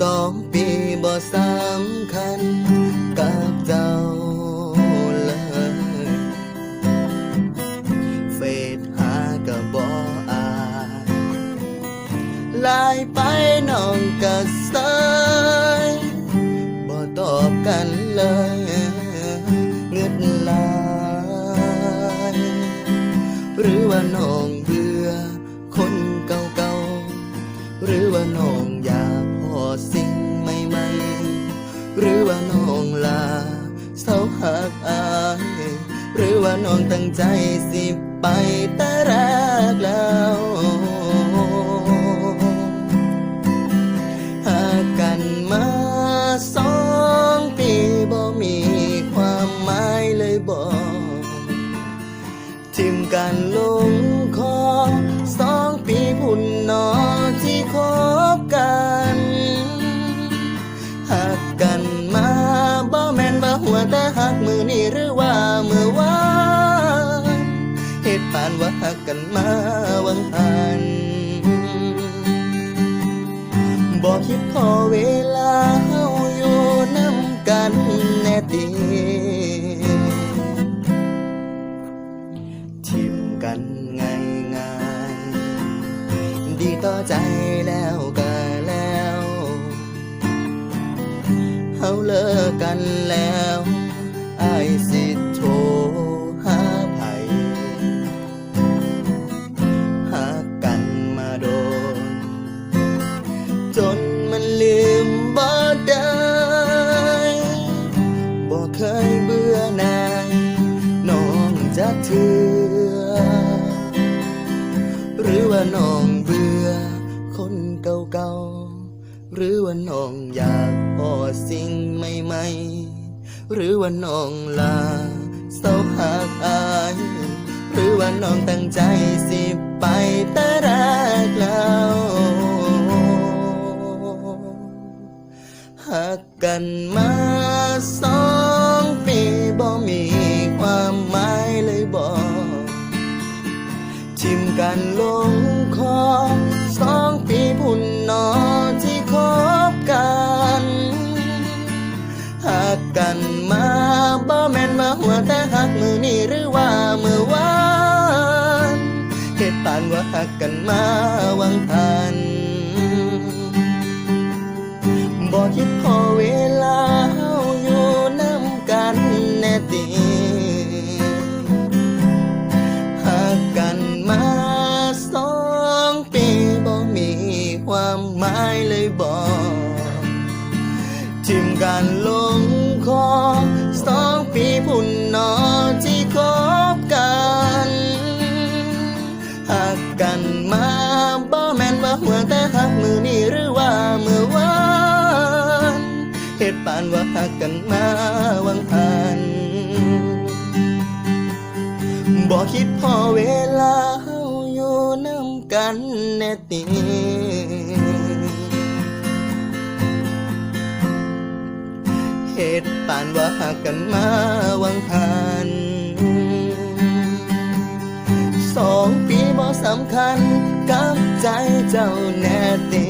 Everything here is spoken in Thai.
สองปีบ่สำคัญกับเจ้าเลยเฟซหากับบ่อายลายไปน้องกับเซ น้องตั้งใจสิไปแต่แรกแล้ว หากกันมาสองปีบ่มีความหมายเลยบอกทิมกันโล ปานว่าหักกันมาวังหันบอกคิดพอเวลาเฮาอยู่น้ำกันแน่ตีทิมกันง่ายง่ายดีต่อใจแล้วก็แล้วเฮาเลิกกันแล้วไอายสิ จนมันลืมบ่ได้บ่เคยเบื่อนายน้องจะเถือหรือว่าน้องเบื่อคนเก่าๆหรือว่าน้องอยากพอสิ่งใหม่ๆหรือว่าน้องลาเศร้าหักอาย หรือว่าน้องตั้งใจสิากกันมาสองปีบ่มีความหมายเลยบอกทิมกันลงคอสองปีพุ่นนอที่คบกันหากกันมาบ่แม่นมาหัวแต่หักมือนี่หรือว่ามือวานเหตุปานว่าหักกันมาวังพันบอกคิดพอ ทิมกันลงคอสองปีพุ่นนอที่คบกันหากกันมาบ่แม่นว่าหัวแต่หักมือนี่หรือว่ามือวานเหตุปานว่าหักกันมาวังพันบ่คิดพอเวลาเฮาอยู่น้ำกันแน่ติ เหตุปานว่าหักกันมาวังพันสองปีบ่สำคัญกับใจเจ้าแน่ตี